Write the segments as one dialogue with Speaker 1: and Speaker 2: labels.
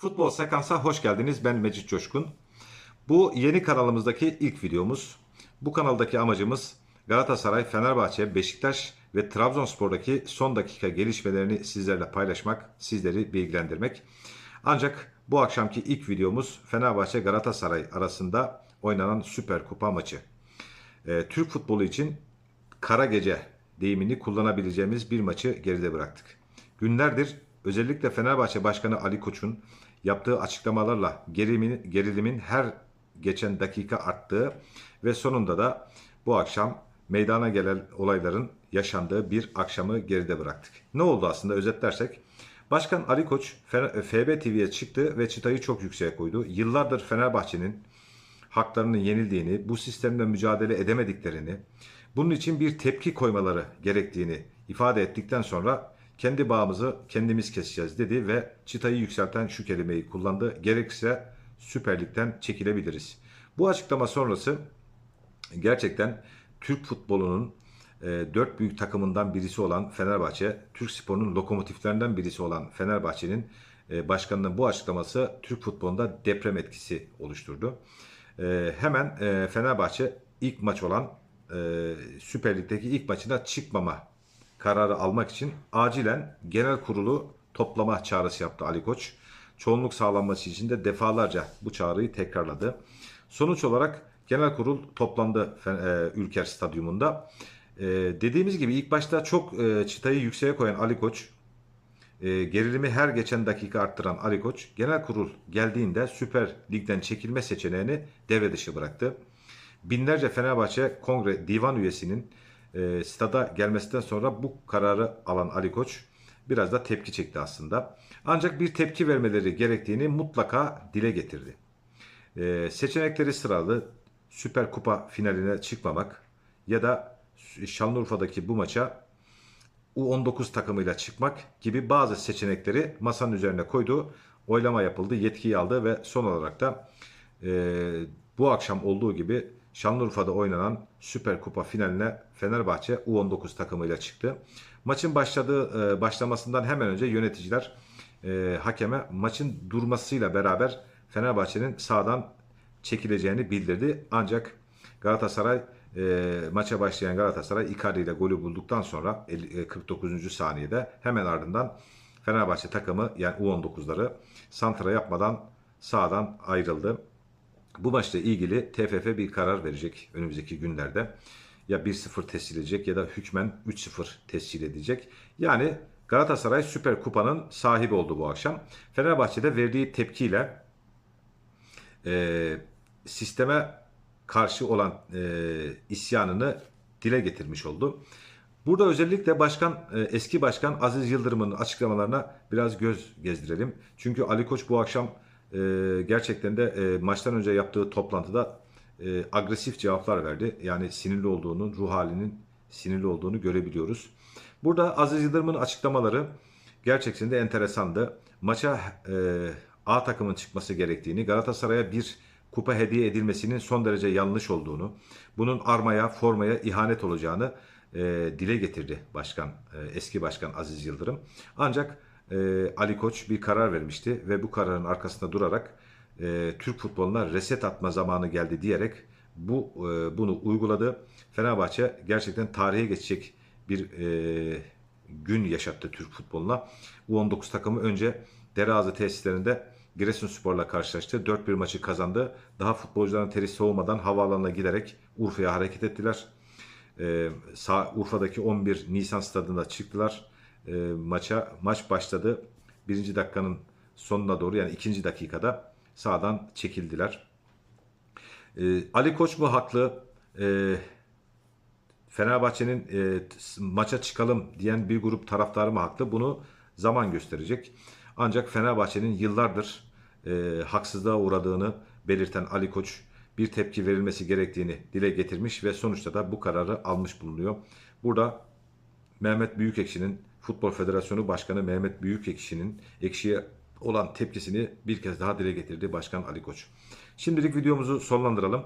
Speaker 1: Futbol Sekans'a hoş geldiniz. Ben Mecit Coşkun. Bu yeni kanalımızdaki ilk videomuz. Bu kanaldaki amacımız Galatasaray, Fenerbahçe, Beşiktaş ve Trabzonspor'daki son dakika gelişmelerini sizlerle paylaşmak, sizleri bilgilendirmek. Ancak bu akşamki ilk videomuz Fenerbahçe Galatasaray arasında oynanan Süper Kupa maçı. Ee, Türk futbolu için kara gece deyimini kullanabileceğimiz bir maçı geride bıraktık. Günlerdir özellikle Fenerbahçe Başkanı Ali Koç'un yaptığı açıklamalarla gerilimin, gerilimin her geçen dakika arttığı ve sonunda da bu akşam meydana gelen olayların yaşandığı bir akşamı geride bıraktık. Ne oldu aslında özetlersek? Başkan Ali Koç FB TV'ye çıktı ve çıtayı çok yükseğe koydu. Yıllardır Fenerbahçe'nin haklarının yenildiğini, bu sistemle mücadele edemediklerini, bunun için bir tepki koymaları gerektiğini ifade ettikten sonra kendi bağımızı kendimiz keseceğiz dedi ve çıtayı yükselten şu kelimeyi kullandı. Gerekirse Süper Lig'den çekilebiliriz. Bu açıklama sonrası gerçekten Türk futbolunun e, dört büyük takımından birisi olan Fenerbahçe, Türk sporunun lokomotiflerinden birisi olan Fenerbahçe'nin e, başkanının bu açıklaması Türk futbolunda deprem etkisi oluşturdu. E, hemen e, Fenerbahçe ilk maç olan e, Süper Lig'deki ilk maçına çıkmama kararı almak için acilen genel kurulu toplama çağrısı yaptı Ali Koç. Çoğunluk sağlanması için de defalarca bu çağrıyı tekrarladı. Sonuç olarak genel kurul toplandı e, Ülker Stadyumunda. E, dediğimiz gibi ilk başta çok e, çıtayı yükseğe koyan Ali Koç, gerilimi her geçen dakika arttıran Ali Koç, genel kurul geldiğinde Süper Lig'den çekilme seçeneğini devre dışı bıraktı. Binlerce Fenerbahçe Kongre Divan üyesinin e, stada gelmesinden sonra bu kararı alan Ali Koç biraz da tepki çekti aslında. Ancak bir tepki vermeleri gerektiğini mutlaka dile getirdi. E, seçenekleri sıraladı. Süper Kupa finaline çıkmamak ya da Şanlıurfa'daki bu maça U19 takımıyla çıkmak gibi bazı seçenekleri masanın üzerine koydu. Oylama yapıldı, yetkiyi aldı ve son olarak da e, bu akşam olduğu gibi Şanlıurfa'da oynanan Süper Kupa finaline Fenerbahçe U19 takımıyla çıktı. Maçın başladığı e, başlamasından hemen önce yöneticiler e, hakeme maçın durmasıyla beraber Fenerbahçe'nin sağdan çekileceğini bildirdi. Ancak Galatasaray e, maça başlayan Galatasaray Icardi ile golü bulduktan sonra 50, 49. saniyede hemen ardından Fenerbahçe takımı yani U19'ları santra yapmadan sağdan ayrıldı. Bu maçla ilgili TFF bir karar verecek önümüzdeki günlerde. Ya 1-0 tescil edecek ya da hükmen 3-0 tescil edecek. Yani Galatasaray Süper Kupa'nın sahibi oldu bu akşam. Fenerbahçe'de verdiği tepkiyle e, sisteme karşı olan e, isyanını dile getirmiş oldu. Burada özellikle başkan e, eski başkan Aziz Yıldırım'ın açıklamalarına biraz göz gezdirelim. Çünkü Ali Koç bu akşam e, gerçekten de e, maçtan önce yaptığı toplantıda e, agresif cevaplar verdi. Yani sinirli olduğunu, ruh halinin sinirli olduğunu görebiliyoruz. Burada Aziz Yıldırım'ın açıklamaları gerçekten de enteresandı. Maça e, A takımın çıkması gerektiğini, Galatasaray'a bir kupa hediye edilmesinin son derece yanlış olduğunu, bunun armaya, formaya ihanet olacağını e, dile getirdi başkan, e, eski başkan Aziz Yıldırım. Ancak e, Ali Koç bir karar vermişti ve bu kararın arkasında durarak e, Türk futboluna reset atma zamanı geldi diyerek bu e, bunu uyguladı. Fenerbahçe gerçekten tarihe geçecek bir e, gün yaşattı Türk futboluna. U19 takımı önce Dereazı tesislerinde Giresunspor'la karşılaştı. 4-1 maçı kazandı. Daha futbolcuların teri soğumadan havaalanına giderek Urfa'ya hareket ettiler. Ee, sağ, Urfa'daki 11 Nisan stadında çıktılar e, maça. Maç başladı. Birinci dakikanın sonuna doğru yani ikinci dakikada sağdan çekildiler. Ee, Ali Koç mu haklı? Ee, Fenerbahçe'nin e, maça çıkalım diyen bir grup taraftarı mı haklı? Bunu zaman gösterecek. Ancak Fenerbahçe'nin yıllardır e, haksızlığa uğradığını belirten Ali Koç bir tepki verilmesi gerektiğini dile getirmiş ve sonuçta da bu kararı almış bulunuyor. Burada Mehmet Büyükekşi'nin Futbol Federasyonu Başkanı Mehmet Büyükekşi'nin ekşiye olan tepkisini bir kez daha dile getirdi Başkan Ali Koç. Şimdilik videomuzu sonlandıralım.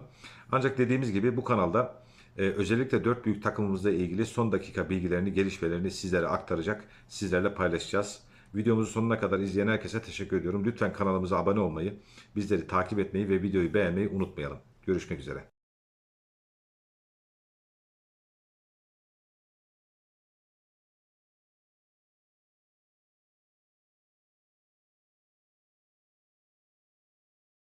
Speaker 1: Ancak dediğimiz gibi bu kanalda e, özellikle dört büyük takımımızla ilgili son dakika bilgilerini, gelişmelerini sizlere aktaracak, sizlerle paylaşacağız. Videomuzu sonuna kadar izleyen herkese teşekkür ediyorum. Lütfen kanalımıza abone olmayı, bizleri takip etmeyi ve videoyu beğenmeyi unutmayalım. Görüşmek üzere.